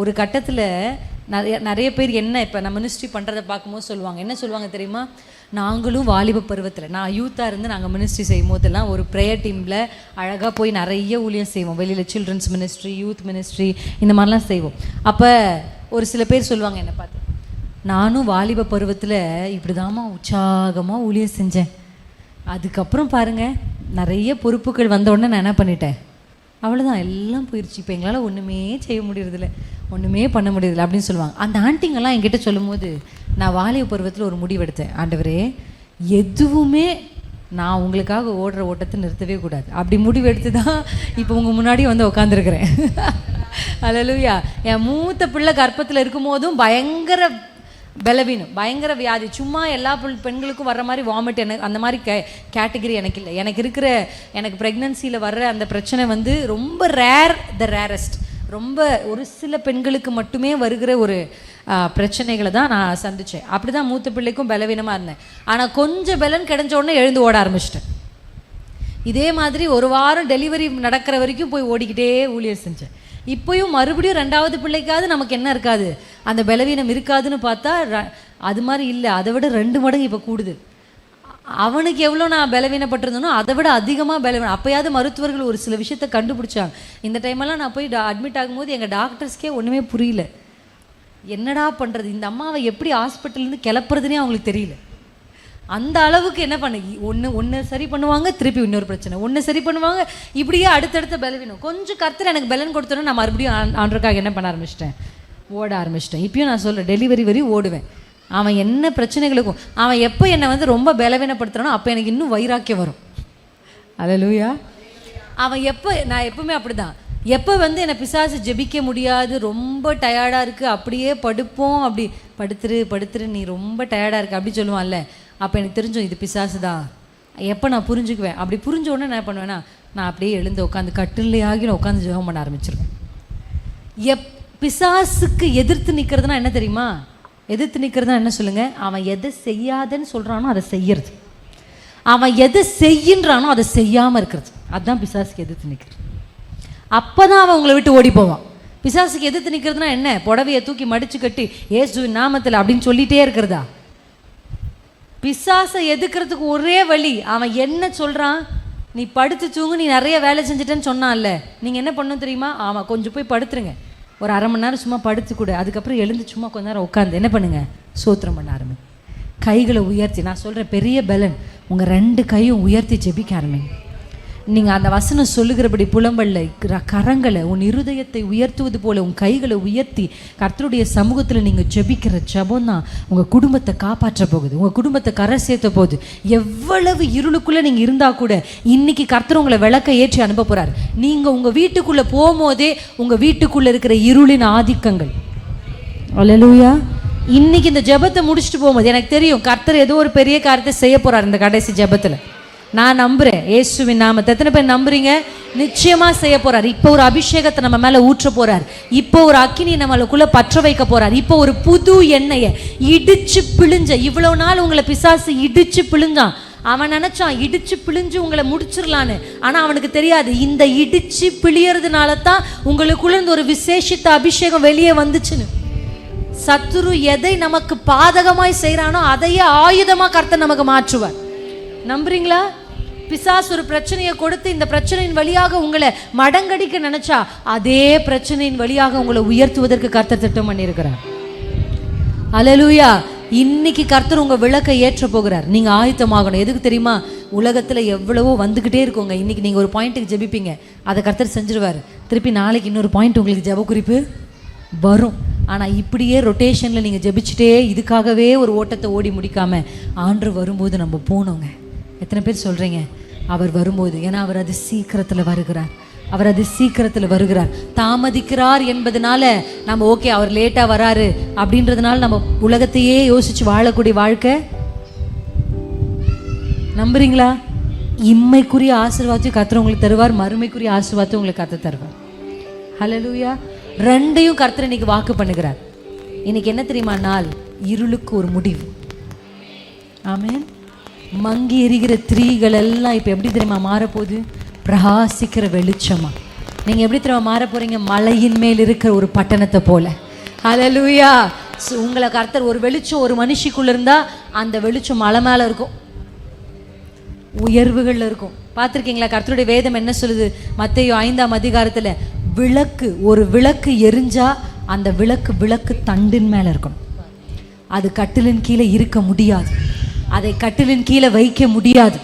ஒரு கட்டத்தில் நிறைய நிறைய பேர் என்ன இப்போ நான் மினிஸ்ட்ரி பண்ணுறதை பார்க்கும்போது சொல்லுவாங்க. என்ன சொல்லுவாங்க தெரியுமா? நாங்களும் வாலிப பருவத்தில் நான் யூத்தாக இருந்து நாங்கள் மினிஸ்ட்ரி செய்யும் போதெல்லாம் ஒரு ப்ரேயர் டீமில் அழகாக போய் நிறைய ஊழியம் செய்வோம். வெளியில் சில்ட்ரன்ஸ் மினிஸ்ட்ரி யூத் மினிஸ்ட்ரி இந்த மாதிரிலாம் செய்வோம். அப்போ ஒரு சில பேர் சொல்லுவாங்க என்னை பார்த்து நானும் வாலிப பருவத்தில் இப்படிதாம்மா உற்சாகமாக ஊழியம் செஞ்சேன். அதுக்கப்புறம் பாருங்க நிறைய பொறுப்புகள் வந்த உடனே நான் என்ன பண்ணிட்டேன்? அவ்வளோதான் எல்லாம் போயிடுச்சு இப்போ எங்களால் ஒன்றுமே செய்ய முடியறதில்ல. ஒன்றுமே பண்ண முடியறதில்ல அப்படின்னு சொல்லுவாங்க. அந்த ஆண்டிங்கெல்லாம் என்கிட்ட சொல்லும்போது நான் வாலிய பருவத்தில் ஒரு முடிவெடுத்தேன். ஆண்டவரே எதுவுமே நான் உங்களுக்காக ஓடுற ஓட்டத்தை நிறுத்தவே கூடாது. அப்படி முடிவெடுத்து தான் இப்போ உங்கள் முன்னாடி வந்து உட்காந்துருக்குறேன் அலலுயா என் மூத்த பிள்ளை கர்ப்பத்தில் இருக்கும்போதும் பயங்கர பலவீனம் பயங்கர வியாதி. சும்மா எல்லா பெண்களுக்கும் வர்ற மாதிரி வாமிட் எனக்கு அந்த மாதிரி கே கேட்டகரி எனக்கு இல்லை. எனக்கு இருக்கிற எனக்கு ப்ரெக்னன்சியில் வர்ற அந்த பிரச்சனை வந்து ரொம்ப ரேர் த ரேரஸ்ட் ரொம்ப ஒரு சில பெண்களுக்கு மட்டுமே வருகிற ஒரு பிரச்சனைகளை தான் நான் சந்தித்தேன் அப்படி தான் மூத்த பிள்ளைக்கும் பலவீனமாக இருந்தேன். ஆனால் கொஞ்சம் பலன் கிடைஞ்ச உடனே எழுந்து ஓட ஆரம்பிச்சிட்டேன். இதே மாதிரி ஒரு வாரம் டெலிவரி நடக்கிற வரைக்கும் போய் ஓடிக்கிட்டே ஊழியர் செஞ்சேன். இப்போயும் மறுபடியும் ரெண்டாவது பிள்ளைக்காவது நமக்கு என்ன இருக்காது? அந்த பலவீனம் இருக்காதுன்னு பார்த்தா ர- அது மாதிரி இல்லை. அதை விட ரெண்டு மடங்கு இப்போ கூடுது. அவனுக்கு எவ்வளோ நான் பலவீனப்பட்டிருந்தனோ அதை விட அதிகமாக பலவீனம். அப்போயாவது மருத்துவர்கள் ஒரு சில விஷயத்தை கண்டுபிடிச்சாங்க. இந்த டைமெல்லாம் நான் போய் அட்மிட் ஆகும்போது எங்கள் டாக்டர்ஸ்க்கே ஒன்றுமே புரியல. என்னடா பண்ணுறது இந்த அம்மாவை எப்படி ஹாஸ்பிட்டல்லேருந்து கிளப்புறதுனே அவங்களுக்கு தெரியல. அந்த அளவுக்கு என்ன பண்ணு? ஒன்று ஒன்று சரி பண்ணுவாங்க திருப்பி இன்னொரு பிரச்சனை. ஒன்று சரி பண்ணுவாங்க இப்படியே அடுத்தடுத்த பலவீனம் கொஞ்சம் கருத்தில் எனக்கு பலன் கொடுத்தோன்னா நான் மறுபடியும் ஆண்- ஆண்டருக்காக என்ன பண்ண ஆரம்பிச்சிட்டேன்? ஓட ஆரம்பிச்சிட்டேன். இப்பயும் நான் சொல்கிறேன் டெலிவரி வரி ஓடுவேன். அவன் என்ன பிரச்சனைகளுக்கும் அவன் எப்போ என்னை வந்து ரொம்ப பலவீனப்படுத்துறானோ அப்போ எனக்கு இன்னும் வைராக்கியம் வரும். அல்லேலூயா அவன் எப்போ நான் எப்பவுமே அப்படிதான். எப்போ வந்து என்னை பிசாசு ஜெபிக்க முடியாது ரொம்ப டயர்டாக இருக்குது அப்படியே படுப்போம் அப்படி படுத்துரு படுத்துரு நீ ரொம்ப டயர்டாக இருக்கு அப்படி சொல்லுவான்ல. அப்போ எனக்கு தெரிஞ்சும் இது பிசாசு தான் எப்போ நான் புரிஞ்சுக்குவேன்? அப்படி புரிஞ்ச உடனே நான் என்ன பண்ணுவேன்னா நான் அப்படியே எழுந்து உட்காந்து கட்டிலையாகி நான் உட்காந்து ஜெபம் பண்ண ஆரம்பிச்சிருவேன். எப் பிசாசுக்கு எதிர்த்து நிற்கிறதுனா என்ன தெரியுமா? எதிர்த்து நிற்கிறதுனா என்ன சொல்லுங்கள் அவன் எதை செய்யாதன்னு சொல்கிறானோ அதை செய்யறது. அவன் எதை செய்யின்றானோ அதை செய்யாமல் இருக்கிறது. அதுதான் பிசாசுக்கு எதிர்த்து நிற்கிறது அப்போ தான் அவன் உங்களை விட்டு ஓடி போவான். பிசாசுக்கு எதிர்த்து நிற்கிறதுனா என்ன? புடவையை தூக்கி மடிச்சு கட்டி ஏசுவின் நாமத்தில் அப்படின்னு சொல்லிட்டே இருக்கிறதா? பிசாசை எதுக்கிறதுக்கு ஒரே வழி அவன் என்ன சொல்கிறான் நீ படுத்து தூங்கு நீ நிறைய வேலை செஞ்சுட்டேன்னு சொன்னான்ல. நீங்கள் என்ன பண்ணணும் தெரியுமா? ஆமாம் கொஞ்சம் போய் படுத்துருங்க. ஒரு அரை மணி நேரம் சும்மா படுத்து கொடு அதுக்கப்புறம் எழுந்து சும்மா கொஞ்ச நேரம் உட்காந்து என்ன பண்ணுங்க? சோத்திரம் பண்ண ஆரம்பி கைகளை உயர்த்தி நான் சொல்கிறேன் பெரிய பலன். உங்கள் ரெண்டு கையும் உயர்த்தி ஜெபிக்க ஆரம்பிங்க. நீங்கள் அந்த வசனம் சொல்லுகிறபடி புலம்பல்ல கரங்களை உன் இருதயத்தை உயர்த்துவது போல உன் கைகளை உயர்த்தி கர்த்தருடைய சமூகத்தில் நீங்கள் ஜெபிக்கிற ஜெபம் தான் உங்கள் குடும்பத்தை காப்பாற்ற போகுது உங்கள் குடும்பத்தை கரை சேர்த்த போகுது. எவ்வளவு இருளுக்குள்ளே நீங்கள் இருந்தால் கூட இன்னைக்கு கர்த்தர் உங்களை விளக்க ஏற்றி அனுப்ப போகிறார் நீங்கள் உங்கள் வீட்டுக்குள்ளே போகும்போதே உங்கள் வீட்டுக்குள்ளே இருக்கிற இருளின் ஆதிக்கங்கள். அல்லேலூயா இன்னைக்கு இந்த ஜெபத்தை முடிச்சுட்டு போகும்போது எனக்கு தெரியும் கர்த்தர் ஏதோ ஒரு பெரிய காரியத்தை செய்ய போறார் இந்த கடைசி ஜெபத்துல. நான் நம்புறேன். ஏசுவின் நாமத்தை. எத்தனை பேர் நம்புறீங்க? நிச்சயமா செய்ய போறார். இப்போ ஒரு அபிஷேகத்தை நம்ம மேல ஊற்ற போறார். இப்போ ஒரு அக்கினி நம்மளுக்குள்ள பற்ற வைக்க போறார். இப்போ ஒரு புது எண்ணெயை இடிச்சு பிழிஞ்ச இவ்வளவு நாள் உங்களை பிசாசு இடிச்சு பிழிஞ்சான் அவன் நினைச்சான் இடிச்சு பிழிஞ்சு உங்களை முடிச்சிடலான்னு. ஆனா அவனுக்கு தெரியாது. இந்த இடிச்சு பிழியறதுனால தான் உங்களுக்குள்ள ஒரு விசேஷித்த அபிஷேகம் வெளியே வந்துச்சுன்னு. சத்துரு எதை நமக்கு பாதகமாய் செய்கிறானோ அதையே ஆயுதமா கருத்தை நமக்கு மாற்றுவார். நம்புறீங்களா? பிசாஸ் ஒரு பிரச்சனையை கொடுத்து இந்த பிரச்சனையின் வழியாக உங்களை மடங்கடிக்க நினைச்சா அதே பிரச்சனையின் வழியாக உங்களை உயர்த்துவதற்கு கர்த்தர் திட்டம் பண்ணியிருக்கிறார். அலலூயா இன்னைக்கு கர்த்தர் உங்க விளக்கை ஏற்ற போகிறார். நீங்க ஆயத்தமாகணும். எதுக்கு தெரியுமா? உலகத்துல எவ்வளவோ வந்துகிட்டே இருக்குங்க. இன்னைக்கு நீங்க ஒரு பாயிண்ட்டுக்கு ஜெபிப்பீங்க. அதை கர்த்தர் செஞ்சிருவாரு. திருப்பி நாளைக்கு இன்னொரு பாயிண்ட் உங்களுக்கு ஜெப குறிப்பு வரும். ஆனா இப்படியே ரொட்டேஷன்ல நீங்க ஜெபிச்சுட்டே இதுக்காகவே ஒரு ஓட்டத்தை ஓடி முடிக்காம ஆண்டு வரும்போது நம்ம போனோங்க எத்தனை பேர் சொல்கிறீங்க அவர் வரும்போது ஏன்னா அவர் அது சீக்கிரத்தில் வருகிறார். அவர் அது சீக்கிரத்தில் வருகிறார். தாமதிக்கிறார் என்பதனால நம்ம ஓகே அவர் லேட்டாக வராரு. அப்படின்றதுனால நம்ம உலகத்தையே யோசிச்சு வாழக்கூடிய வாழ்க்கை? நம்புறீங்களா? இம்மைக்குரிய ஆசீர்வாதத்தையும் கர்த்தர் உங்களுக்கு தருவார் மறுமைக்குரிய ஆசீர்வாதத்தையும் உங்களுக்கு கத்த தருவார். ஹalleluya ரெண்டையும் கர்த்தர் இன்னைக்கு வாக்கு பண்ணுகிறார். இன்னைக்கு என்ன தெரியுமா? நாள் இருளுக்கு ஒரு முடிவு. ஆமேன் மங்கி எரிகிற திரிகள் எல்லாம் இப்போ எப்படி தெரியுமா மாறப்போகுது? பிரகாசிக்கிற வெளிச்சமா. நீங்க எப்படி தெரியுமா மாற போறீங்க மலையின் மேல் இருக்கிற ஒரு பட்டணத்தை போல. அலலூயா உங்களை கர்த்தர் ஒரு வெளிச்சம் ஒரு மனுஷிக்குள்ள இருந்தா அந்த வெளிச்சம் மலை மேல இருக்கும். உயர்வுகளில் இருக்கும். பார்த்திருக்கீங்களா? கர்த்தருடைய வேதம் என்ன சொல்லுது? மத்தையோ ஐந்தாம் அதிகாரத்துல விளக்கு ஒரு விளக்கு எரிஞ்சா அந்த விளக்கு விளக்கு தண்டின் மேல இருக்கணும். அது கட்டிலின் கீழே இருக்க முடியாது. அதை கட்டிலின் கீழே வைக்க முடியாது.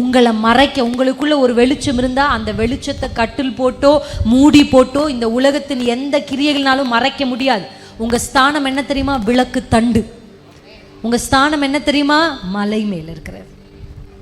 உங்களை மறைக்க உங்களுக்குள்ள ஒரு வெளிச்சம் இருந்தால் அந்த வெளிச்சத்தை கட்டில் போட்டோ மூடி போட்டோ இந்த உலகத்தின் எந்த கிரியைகள்னாலும் மறைக்க முடியாது. உங்கள் ஸ்தானம் என்ன தெரியுமா? விளக்கு தண்டு. உங்கள் ஸ்தானம் என்ன தெரியுமா? மலை மேலே இருக்கிறது.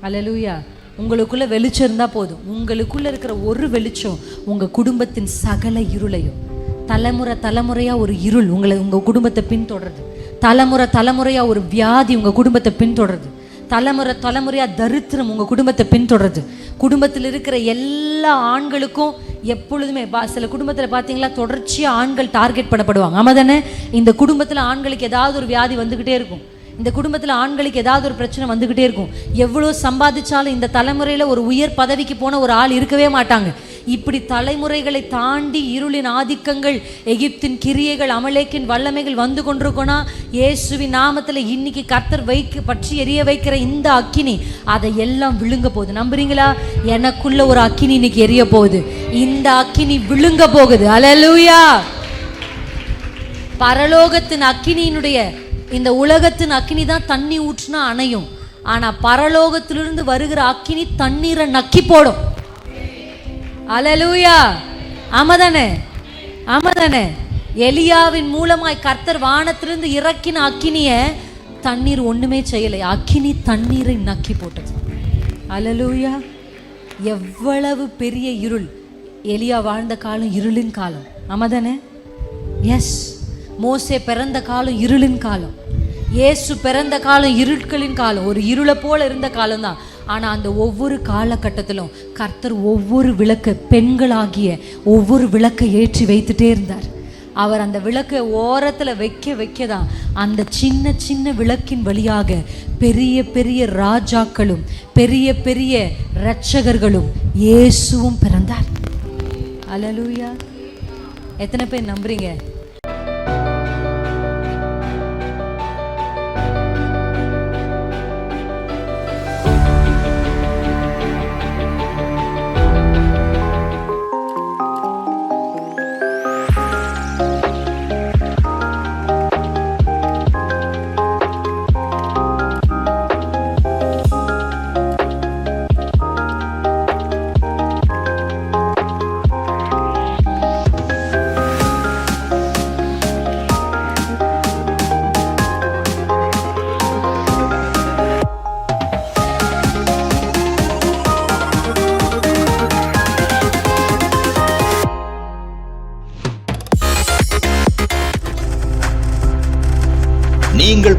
அலலூயா உங்களுக்குள்ள வெளிச்சம் இருந்தால் போதும். உங்களுக்குள்ள இருக்கிற ஒரு வெளிச்சம் உங்கள் குடும்பத்தின் சகல இருளையும். தலைமுறை தலைமுறையாக ஒரு இருள் உங்களை உங்கள் குடும்பத்தை பின்தொடருது. தலைமுறை தலைமுறையாக ஒரு வியாதி உங்கள் குடும்பத்தை பின்தொடருது. தலைமுறை தலைமுறையாக தரித்திரம் உங்கள் குடும்பத்தை பின்தொடருது. குடும்பத்தில் இருக்கிற எல்லா ஆண்களுக்கும் எப்பொழுதுமே பா- சில குடும்பத்தில் பார்த்தீங்களா தொடர்ச்சியாக ஆண்கள் டார்கெட் பண்ணப்படுவாங்க. ஆமாம் தானே? இந்த குடும்பத்தில் ஆண்களுக்கு ஏதாவது ஒரு வியாதி வந்துக்கிட்டே இருக்கும். இந்த குடும்பத்தில் ஆண்களுக்கு ஏதாவது ஒரு பிரச்சனை வந்துக்கிட்டே இருக்கும். எவ்வளோ சம்பாதிச்சாலும் இந்த தலைமுறையில் ஒரு உயர் பதவிக்கு போன ஒரு ஆள் இருக்கவே மாட்டாங்க. இப்படி தலைமுறைகளை தாண்டி இருளின் ஆதிக்கங்கள் எகிப்தின் கிரியைகள் அமலேக்கின் வல்லமைகள் வந்து கொண்டிருக்கோனா? இயேசுவின் நாமத்தில் இன்னைக்கு கர்த்தர் வைக்க பற்றி எரிய வைக்கிற இந்த அக்கினி அதை எல்லாம் விழுங்க போகுது. நம்புறீங்களா? எனக்குள்ள ஒரு அக்கினி இன்னைக்கு எரிய போகுது. இந்த அக்கினி விழுங்க போகுது. அலலூயா பரலோகத்தின் அக்கினியினுடைய இந்த உலகத்தின் அக்கினி தான் தண்ணி ஊற்றுனா அணையும். ஆனா பரலோகத்திலிருந்து வருகிற அக்கினி தண்ணீரை நக்கி போடும். அலலூயா ஆமாதானே ஆமாதானே எலியாவின் மூலமாய் கர்த்தர் வானத்திலிருந்து இறக்கின அக்கினிய தண்ணீர் ஒண்ணுமே செய்யலை. அக்கினி தண்ணீரை நக்கி போட்டது. அலலூயா எவ்வளவு பெரிய இருள். எலியா வாழ்ந்த காலம் இருளின் காலம். ஆமாதானே எஸ் மோசே பிறந்த காலம் இருளின் காலம். இயேசு பிறந்த காலம் இருட்களின் காலம். ஒரு இருளை போல இருந்த காலம்தான். ஆனால் அந்த ஒவ்வொரு காலகட்டத்திலும் கர்த்தர் ஒவ்வொரு விளக்கு பெண்களாகிய ஒவ்வொரு விளக்கை ஏற்றி வைத்துட்டே இருந்தார். அவர் அந்த விளக்கை ஓரத்தில் வைக்க வைக்க தான் அந்த சின்ன சின்ன விளக்கின் வழியாக பெரிய பெரிய ராஜாக்களும் பெரிய பெரிய இரட்சகர்களும் இயேசுவும் பிறந்தார். அலலூயா எத்தனை பேர் நம்புறீங்க?